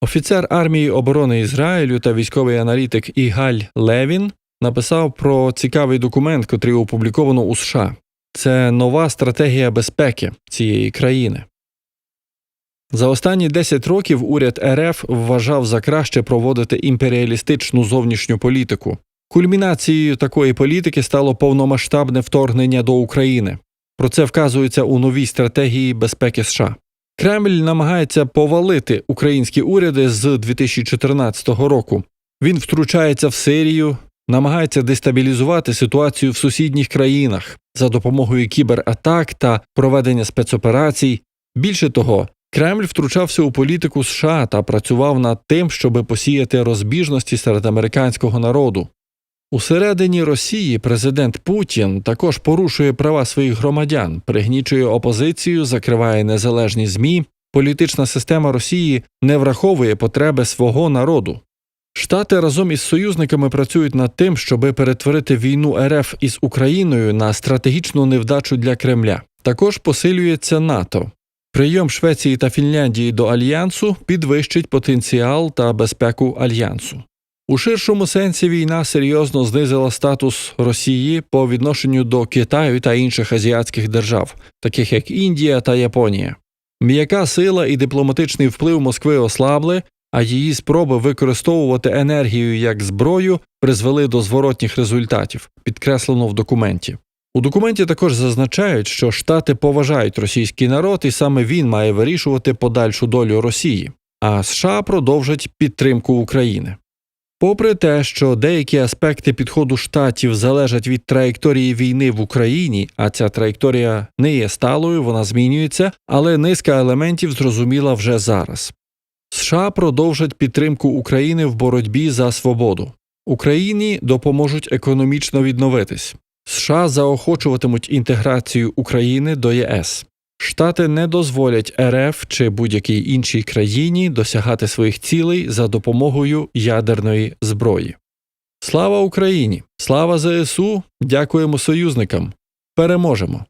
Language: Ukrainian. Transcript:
Офіцер армії оборони Ізраїлю та військовий аналітик Ігаль Левін написав про цікавий документ, котрий опубліковано у США. Це нова стратегія безпеки цієї країни. За останні 10 років уряд РФ вважав за краще проводити імперіалістичну зовнішню політику. Кульмінацією такої політики стало повномасштабне вторгнення до України. Про це вказується у новій стратегії безпеки США. Кремль намагається повалити українські уряди з 2014 року. Він втручається в Сирію, намагається дестабілізувати ситуацію в сусідніх країнах за допомогою кібератак та проведення спецоперацій. Більше того, Кремль втручався у політику США та працював над тим, щоби посіяти розбіжності серед американського народу. Усередині Росії президент Путін також порушує права своїх громадян, пригнічує опозицію, закриває незалежні ЗМІ. Політична система Росії не враховує потреби свого народу. Штати разом із союзниками працюють над тим, щоби перетворити війну РФ із Україною на стратегічну невдачу для Кремля. Також посилюється НАТО. Прийом Швеції та Фінляндії до альянсу підвищить потенціал та безпеку альянсу. У ширшому сенсі війна серйозно знизила статус Росії по відношенню до Китаю та інших азіатських держав, таких як Індія та Японія. М'яка сила і дипломатичний вплив Москви ослабли, а її спроби використовувати енергію як зброю призвели до зворотніх результатів, підкреслено в документі. У документі також зазначають, що Штати поважають російський народ, і саме він має вирішувати подальшу долю Росії, а США продовжать підтримку України. Попри те, що деякі аспекти підходу штатів залежать від траєкторії війни в Україні, а ця траєкторія не є сталою, вона змінюється, але низка елементів зрозуміла вже зараз. США продовжать підтримку України в боротьбі за свободу. Україні допоможуть економічно відновитись. США заохочуватимуть інтеграцію України до ЄС. Штати не дозволять РФ чи будь-якій іншій країні досягати своїх цілей за допомогою ядерної зброї. Слава Україні! Слава ЗСУ! Дякуємо союзникам! Переможемо!